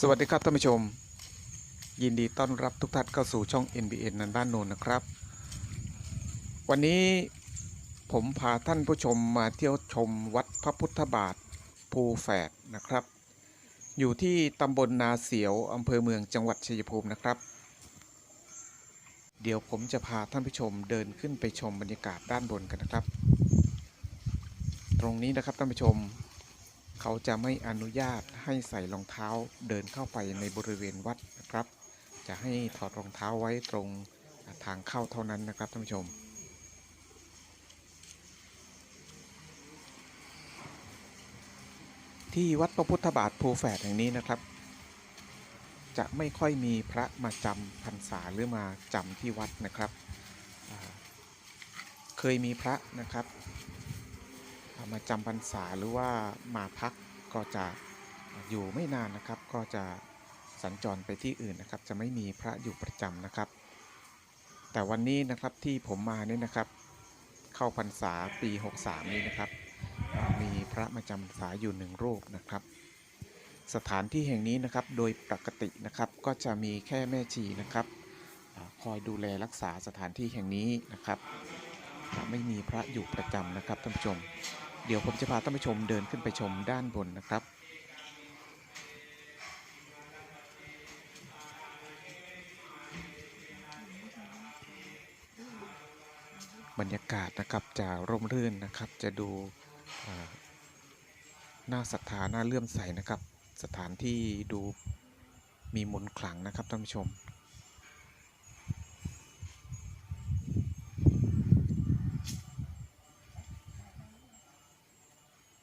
สวัสดีครับท่านผู้ชม ยินดีต้อนรับทุกท่านเข้าสู่ช่อง NBN นันบ้านโนนนะครับ วันนี้ผมพาท่านผู้ชมมาเที่ยวชมวัดพระพุทธบาทภูแฝดนะครับ อยู่ที่ตำบลนาเสียวอำเภอเมืองจังหวัดชัยภูมินะครับ เดี๋ยวผมจะพาท่านผู้ชมเดินขึ้นไปชมบรรยากาศด้านบนกันนะครับ ตรงนี้นะครับท่านผู้ชม เขาจะไม่อนุญาตให้ใส่รองเท้าเดินเข้าไปในบริเวณวัดนะครับ จะให้ถอดรองเท้าไว้ตรงทางเข้าเท่านั้นนะครับท่านผู้ชม ที่วัดพระพุทธบาทภูแฝดแห่งนี้นะครับ จะไม่ค่อยมีพระมาจำพรรษาหรือมาจำที่วัดนะครับ เคยมีพระนะครับ มาจำพรรษาหรือว่ามาพักก็จะอยู่ไม่นานนะครับ ก็จะสัญจรไปที่อื่นนะครับ จะไม่มีพระอยู่ประจำนะครับ แต่วันนี้นะครับที่ผมมาเนี่ยนะครับ เข้าพรรษาปี 63 นี้นะครับ มีพระมาจำพรรษาอยู่หนึ่งรูปนะครับ สถานที่แห่งนี้นะครับโดยปกตินะครับก็จะมีแค่แม่ชีนะครับคอยดูแลรักษาสถานที่แห่งนี้นะครับ ไม่มีพระอยู่ประจำนะครับท่านผู้ชม เดี๋ยวผมจะพาท่านผู้ชมเดินขึ้นไปชมด้านบนนะครับ บรรยากาศนะครับจะร่มรื่นนะครับจะดูน่าศรัทธาน่าเลื่อมใสนะครับ สถานที่ดูมีมนต์ขลังนะครับท่านผู้ชม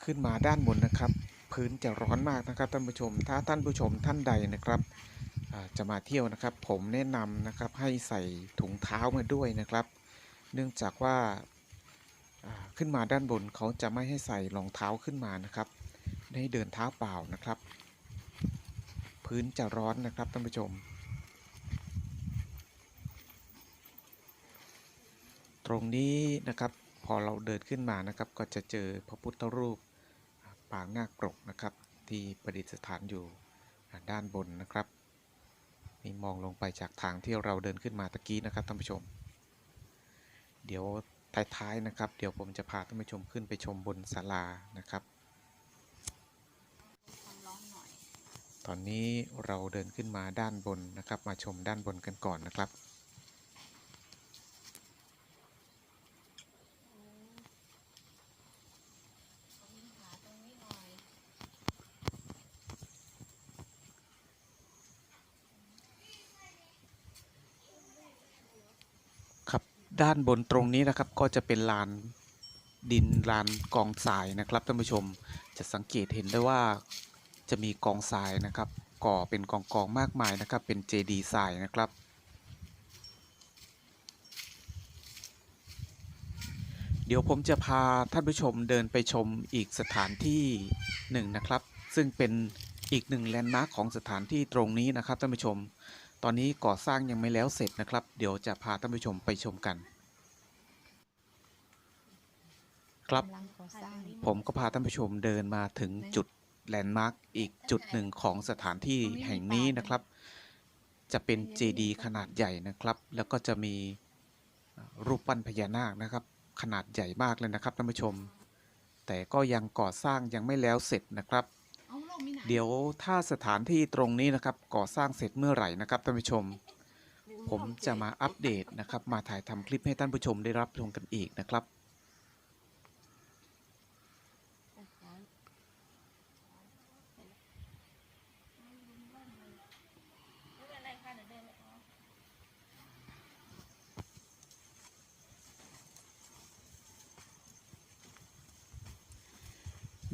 ขึ้นมาด้านบนนะครับ พื้นจะร้อนมากนะครับท่านผู้ชม ถ้าท่านผู้ชมท่านใดนะครับจะมาเที่ยวนะครับ ผมแนะนำนะครับให้ใส่ถุงเท้ามาด้วยนะครับ เนื่องจากว่าขึ้นมาด้านบนเขาจะไม่ให้ใส่รองเท้าขึ้นมานะครับ ให้เดินเท้าเปล่านะครับ พื้นจะร้อนนะครับท่านผู้ชม ตรงนี้นะครับพอเราเดินขึ้นมานะครับก็จะเจอพระพุทธรูป ปางนาคปรกนะครับ ที่ประดิษฐานอยู่ด้านบนนะครับนี่มองลงไปจากทางที่เราเดินขึ้นมาตะกี้นะครับท่านผู้ชม เดี๋ยวท้ายๆนะครับ เดี๋ยวผมจะพาท่านผู้ชมขึ้นไปชมบนศาลานะครับ ตอนนี้เราเดินขึ้นมาด้านบนนะครับ มาชมด้านบนกันก่อนนะครับ ด้านบนตรงนี้นะครับก็จะเป็นลานดินลานกองทรายนะครับท่านผู้ชมจะสังเกตเห็นได้ว่าจะมีกองทรายนะครับ ก่อเป็นกองกองมากมายนะครับ เป็นเจดีทรายนะครับ เดี๋ยวผมจะพาท่านผู้ชมเดินไปชมอีกสถานที่หนึ่งนะครับ ซึ่งเป็นอีกหนึ่งแลนด์มาร์คของสถานที่ตรงนี้นะครับท่านผู้ชม ตอนนี้ก่อสร้างยังไม่แล้วเสร็จนะครับ เดี๋ยวจะพาท่านผู้ชมไปชมกัน ครับกำลังก่อสร้างผมก็พาท่านผู้ชมเดินมาถึงจุดแลนด์มาร์กอีกจุดหนึ่งของสถานที่แห่งนี้นะครับ จะเป็นเจดีย์ขนาดใหญ่นะครับ แล้วก็จะมีรูปปั้นพญานาคนะครับ ขนาดใหญ่มากเลยนะครับท่านผู้ชม แต่ก็ยังก่อสร้างยังไม่แล้วเสร็จนะครับ เดี๋ยวถ้าสถานที่ตรงนี้นะครับก่อสร้างเสร็จเมื่อไหร่นะครับท่านผู้ชม ผมจะมาอัปเดตนะครับ มาถ่ายทำคลิปให้ท่านผู้ชมได้รับชมกันอีกนะครับ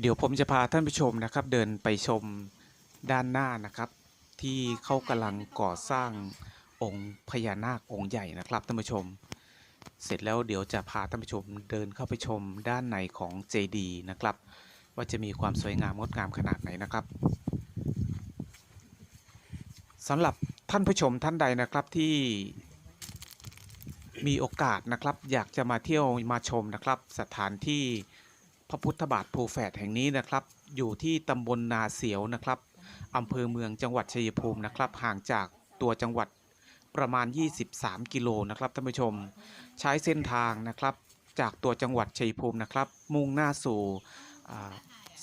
เดี๋ยวผมจะพาท่านผู้ชมนะครับ เดินไปชมด้านหน้านะครับ ที่เขากำลังก่อสร้างองค์พญานาคองค์ใหญ่นะครับท่านผู้ชม เสร็จแล้วเดี๋ยวจะพาท่านผู้ชมเดินเข้าไปชมด้านในของเจดีย์นะครับ ว่าจะมีความสวยงามงดงามขนาดไหนนะครับสำหรับท่านผู้ชมท่านใดนะครับที่มีโอกาสนะครับ อยากจะมาเที่ยวมาชมนะครับ สถานที่ พระพุทธบาทภูแฝดแห่งนี้นะครับ อยู่ที่ตำบลนาเสียวนะครับอำเภอเมืองจังหวัดชัยภูมินะครับ ห่างจากตัวจังหวัดประมาณ 23 กิโลนะครับท่านผู้ชม ใช้เส้นทางนะครับ จากตัวจังหวัดชัยภูมินะครับ มุ่งหน้าสู่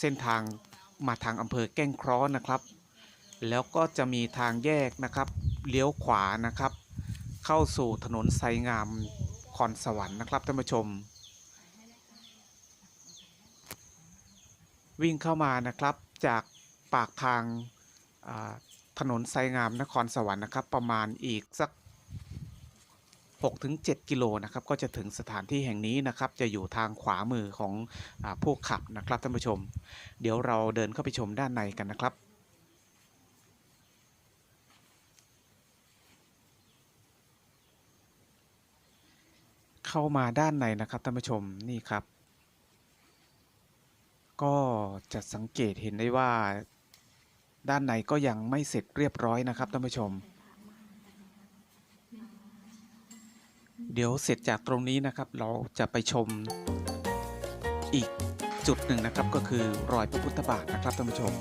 เส้นทางมาทางอำเภอแก้งเคราะห์นะครับ แล้วก็จะมีทางแยกนะครับเลี้ยวขวานะครับ เข้าสู่ถนนไซงามคอนสวรรค์นะครับท่านผู้ชม วิ่งเข้ามานะครับจากปากทางถนนไซงามนครสวรรค์นะครับ ประมาณอีกสัก 6-7 กิโลนะครับ ก็จะถึงสถานที่แห่งนี้นะครับ จะอยู่ทางขวามือของอผู้ขับนะครับท่านผู้ชม เดี๋ยวเราเดินเข้าไปชมด้านในกันนะครับเข้ามาด้านในนะครับท่านผู้ชมนี่ครับ ก็จะสังเกตเห็นได้ว่า ด้านในก็ยังไม่เสร็จเรียบร้อยนะครับท่านผู้ชม เดี๋ยวเสร็จจากตรงนี้นะครับ เราจะไปชมอีกจุดหนึ่งนะครับก็คือรอยพระพุทธบาทนะครับท่านผู้ชม